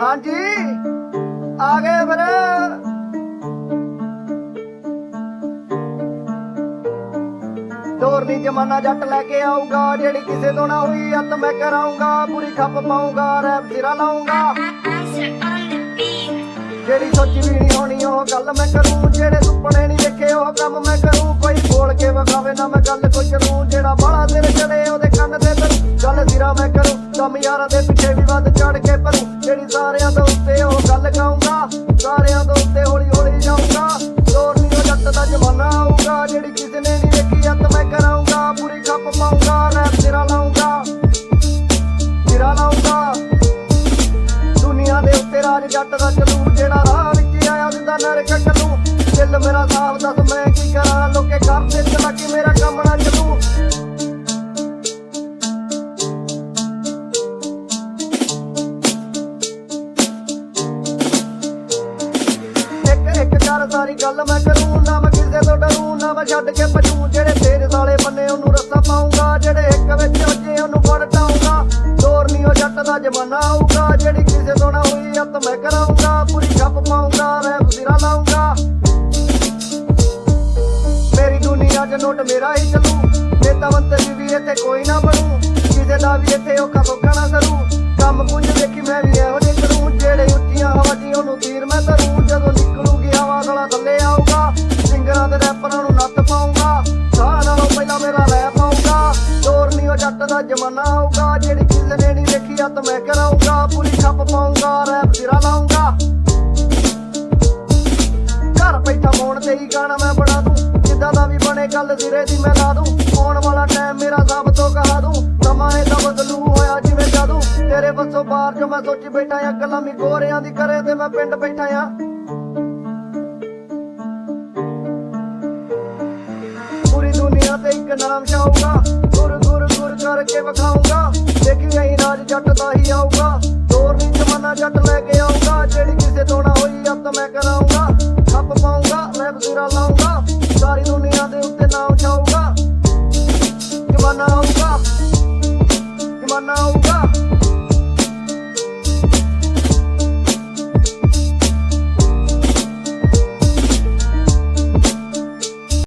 ਹਾਂਜੀ। ਆ ਗਏ ਫਿਰ। ਦੋਰਨੀ ਜਮਾਨਾ ਜੱਟ ਲੈ ਕੇ ਆਊਗਾ ਜਿਹੜੀ ਕਿਸੇ ਤੋਂ ਨਾ ਹੋਈ ਅੱਤ ਮੈਂ ਕਰਾਉਂਗਾ ਪੂਰੀ ਖੱਪ ਪਾਉਂਗਾ ਰੈਪ ਸਿਰਾ ਲਾਉਂਗਾ ਜਿਹੜੀ ਸੋਚੀ ਵੀ ਨਹੀਂ ਹੋਣੀ ਉਹ ਗੱਲ ਮੈਂ ਕਰੂੰ ਮੈਂ ਜਿਹੜਾ ਬਾਲਾ ਦਿਨ ਚੜੇ ਉਹਦੇ ਕੰਨ ਤੇ ਧਰੂ ਗੱਲ ਸਿਰਾ ਮੈਂ ਕਰੂੰ। ਕੰਮ ਯਾਰਾਂ ਦੇ ਪਿੱਛੇ ਵੀ ਵੱਧ ਚੜ ਕੇ ਭਰੂ। ਜਿਹੜੀ ਸਾਰਿਆਂ ਤੋਂ ਉੱਤੇ ਉਹ ਗੱਲ ਗਾਉਂਗਾ ਸਾਰਿਆਂ ਤੋਂ ਉੱਤੇ ਹੌਲੀ ਹੌਲੀ ਜਾਊਂਗਾ। ਦੌਰ ਨਹੀਂ ਉਹ ਜੱਟ ਦਾ ਜ਼ਮਾਨਾ ਆਊਗਾ, ਜਿਹੜੀ ਕਿਸੇ ਨੇ ਨਹੀਂ ਵੇਖੀ ਅੱਤ ਮੈਂ ਕਰਾਉਂਗਾ ਪੂਰੀ ਖੱਪ ਪਾਉਂਗਾ ਰੈਪ ਸਿਰਾ ਲਾਉਂਗਾ ਸਿਰਾ ਲਾਉਂਗਾ ਦੁਨੀਆ ਦੇ ਉੱਤੇ ਰਾਜ ਜੱਟ ਦਾ ਚੱਲੂ ਜਿਹੜਾ ਰਾਹ ਵਿੱਚ ਆਇਆ, ਦਿੰਦਾ ਨਰਕ ਚੱਲੂ ਦਿਲ ਮੇਰਾ ਸਾਫ਼ ਦੱਸ ਮੈਂ ਕੀ ਕਰਾਂ? ਲੋਕੇ ਕਰਦੇ ਚਲਾ ਕਿ ਮੇਰਾ ਕੰਮ ਇੱਕ ਸਾਰੀ ਗੱਲ ਮੈਂ ਕਰੂੰ, ਨਾ ਮੈਂ ਕਿਸੇ ਤੋਂ ਡਰੂ, ਨਾ ਮੈਂ ਛੱਡ ਕੇ ਭਜੂ। ਜਿਹੜੇ ਤੇਰੇ ਸਾਲੇ ਬੰਨੇ ਉਹਨੂੰ ਰੱਸਾ ਪਾਉਂਗਾ, ਜਿਹੜੇ ਇੱਕ ਵਿੱਚ ਵੱਜੇ ਉਹਨੂੰ ਫੜ ਟਾਉਂਗਾ ਦੌਰ ਨਹੀਂ ਉਹ ਜੱਟ ਦਾ ਜ਼ਮਾਨਾ ਆਊਗਾ, ਜਿਹੜੀ ਕਿਸੇ ਤੋਂ ਨਾ ਹੋਈ ਅੱਤ ਮੈਂ ਕਰਾਉਂਗਾ। ਪੂਰੀ ਛੱਪ ਪਾਉਂਗਾ ਰੈਪ ਸਿਰਾ ਲਾਉਂਗਾ। ਮੇਰੀ ਦੁਨੀਆ 'ਚ ਨੋਟ ਮੇਰਾ ਹੀ ਚੱਲੂ। ਨੇਤਾ ਮੰਤਰੀ ਵੀ ਇੱਥੇ ਕੋਈ ਨਾ ਬਣੂ। ਕਿਸੇ ਦਾ ਵੀ ਇੱਥੇ ਔਖਾ ਸੌਖਾ ਨਾ ਕਰੂ ਦਾ ਜ਼ਮਾਨਾ ਆਊਗਾ, ਜਿਹੜੀ ਕਿਸੇ ਨੇ ਨਹੀਂ ਵੇਖੀ ਅੱਤ ਮੈਂ ਕਰਾਉਂਗਾ ਪੂਰੀ ਖੱਪ ਪਾਉਂਗਾ ਰੈਪ ਸਿਰਾ ਲਾਉਂਗਾ ਘਰ ਬੈਠਾ ਫੋਨ ਤੇ ਹੀ ਗਾਣਾ ਮੈਂ ਬਣਾ ਦੂੰ, ਜਿੱਦਾਂ ਦਾ ਵੀ ਬਣੇ ਗੱਲ ਸਿਰੇ ਦੀ ਮੈਂ ਲਾ ਦੂੰ। ਆਉਣ ਵਾਲਾ ਟਾਈਮ ਮੇਰਾ ਸਭ ਤੋਂ ਕਹਾ ਦੂੰ ਸਮਾਂ ਇਹਦਾ ਬਦਲੂ ਹੋਇਆ ਜਿਵੇਂ ਜਾਦੂ। ਤੇਰੇ ਵੱਸੋਂ ਬਾਹਰ ਜੋ ਮੈਂ ਸੋਚੀ ਬੈਠਾ ਆ, ਗੱਲਾਂ ਵੀ ਗੋਰਿਆਂ ਦੀ ਕਰੇ ਤੇ ਮੈਂ ਪਿੰਡ ਬੈਠਾ ਆ। ਪੂਰੀ ਦੁਨੀਆ ਤੇ ਇੱਕ ਨਾਮ ਛਾਊਗਾ। ਕਰਕੇ ਵਿਖਾਊਗਾ। ਦੇਖੀ ਆਈ ਰਾਜ ਜੱਟ ਦਾ ਹੀ ਆਊਗਾ। ਦੌਰ ਨਹੀਂ ਜ਼ਮਾਨਾ ਜੱਟ ਲੈ ਕੇ ਆਊਗਾ। ਜਿਹੜੀ ਕਿਸੇ ਤੋਂ ਨਾ ਹੋਈ ਅੱਤ ਮੈਂ ਕਰਾਊਗਾ। ਖੱਪ ਪਾਊਗਾ, ਮੈਂ ਸਿਰਾ ਲਾਊਗਾ।